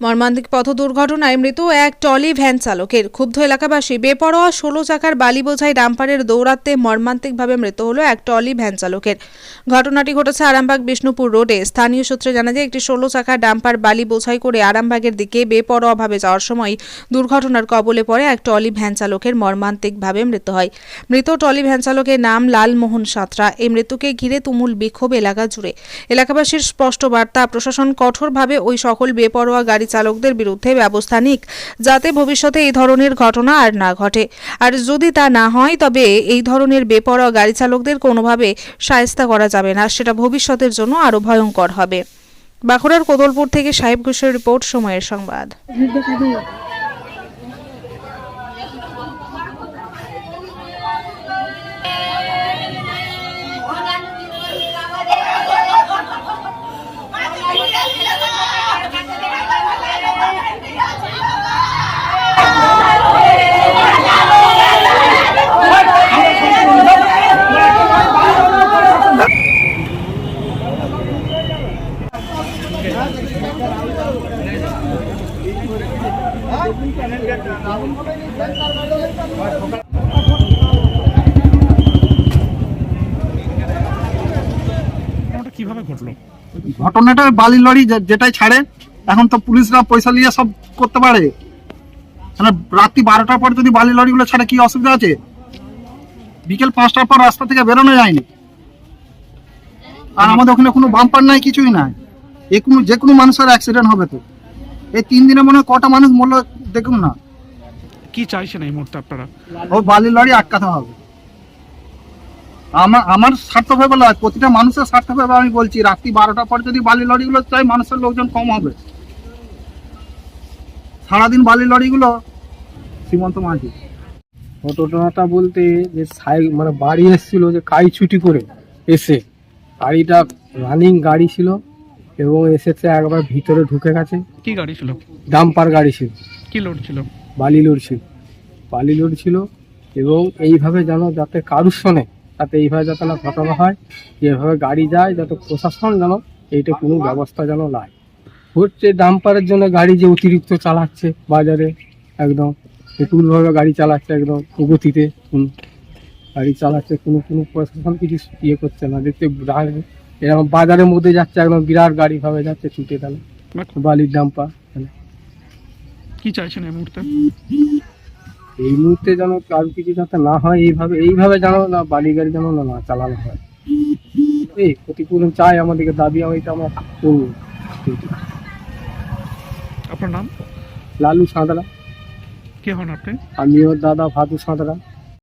মর্মান্তিক পথ দুর্ঘটনায় মৃত এক টলি ভ্যান চালকের ক্ষুব্ধ এলাকাবাসী বেপরোয়া ষোলো চাকার বালি বোঝাই ডাম্পারের দৌরাত্মে মর্মান্তিকভাবে মৃত হলো এক টলি ভ্যান চালকের। ঘটনাটি ঘটেছে আরামবাগ বিষ্ণুপুর রোডে। স্থানীয় সূত্রে জানা যায়, একটি ষোলো চাকার ডাম্পার বালি বোঝাই করে আরামবাগের দিকে বেপরোয়াভাবে যাওয়ার সময় দুর্ঘটনার কবলে পড়ে এক টলি ভ্যান চালকের মর্মান্তিকভাবে মৃত্যু হয়। মৃত টলি ভ্যান চালকের নাম লালমোহন সাঁতরা। এই মৃত্যুকে ঘিরে তুমুল বিক্ষোভ এলাকা জুড়ে। এলাকাবাসীর স্পষ্ট বার্তা, প্রশাসন কঠোরভাবে ওই সকল বেপরোয়া গাড়ি চালকদের বিরুদ্ধে ব্যবস্থা নিক, যাতে ভবিষ্যতে এই ধরনের ঘটনা আর না ঘটে। আর যদি তা না হয়, তবে এই ধরনের বেপরোয়া গাড়ি চালকদের কোনোভাবে সায়স্তা করা যাবে না, সেটা ভবিষ্যতের জন্য আরও ভয়ঙ্কর হবে। বাঁকুড়ার কোদলপুর থেকে সাহেব ঘোষের রিপোর্ট, সময়ের সংবাদ। কীভাবে ঘটলো? ঘটনাটা বালি লরি যেটাই ছাড়ে, এখন তো পুলিশরা পয়সা নিয়ে সব করতে পারে। মানে রাত্রি বারোটার পর যদি বালি লরিগুলো ছাড়ে, কি অসুবিধা আছে? বিকেল পাঁচটার পর রাস্তা থেকে বেরোনো যায়নি। আর আমাদের ওখানে কোনো বাম্পার নাই, কিছুই নাই। এ কোনো যে কোনো মানুষের অ্যাক্সিডেন্ট হবে তো। এই তিন দিনে মনে হয় কটা মানুষ মরলো দেখুন না। কি চাইছেন এই মুহূর্তে আপনারা? ও বালি লরি আটকাতে হবে। আমার আমার স্বার্থ ভেবে নয় প্রতিটা মানুষের স্বার্থ ভেবে আমি বলছি রাত্রি বারোটার পর যদি বালি লরিগুলো চাই মানুষের লোকজন কম হবে। সারাদিন বালি লরিগুলো সীমন্ত মাঝি। ঘটনাটা বলতে যে সাই মানে বাড়ি এসেছিল যে কাই ছুটি করে এসে। গাড়িটা রানিং গাড়ি ছিল। এবং এসেছে একবার ভিতরে ঢুকে গেছে। কি গাড়ি ছিল? ডাম্পার গাড়ি ছিল। কি লোড ছিল? বালি লোড ছিল। বালি লোড ছিল এবং এইভাবে যেন যাতে কারুর শোনে তাতে এইভাবে যাতে না ঘটনা হয় যেভাবে গাড়ি যায় যাতে প্রশাসন যেন এইটা কোনো ব্যবস্থা যেন নেয় হচ্ছে ডাম্পারের জন্য গাড়ি যে অতিরিক্ত চালাচ্ছে বাজারে একদম বিপুলভাবে গাড়ি চালাচ্ছে একদম গতিতে গাড়ি চালাচ্ছে কোনো কোনো প্রশাসন কিছু ইয়ে করছে না। দেখতে এরকম বাজারের মধ্যে যাচ্ছে একদম বিরাট গাড়ি ভাবে যাচ্ছে ছুটে তাহলে। বালির ডাম্পার কি চাইছেন এই মুহূর্তে? এই মুহূর্তে যেন কারও কিছু যাতে না হয় এইভাবে এইভাবে যেন না বালি গাড়ি যেন না না চালানো হয়। এই ক্ষতিপূরণ চাই আমাদেরকে দাবি এটা আমরা করব। আপনার নাম? লালু সাঁতরা। কে হন আপনি? আমি ওর দাদা ভাদু সাঁতরা।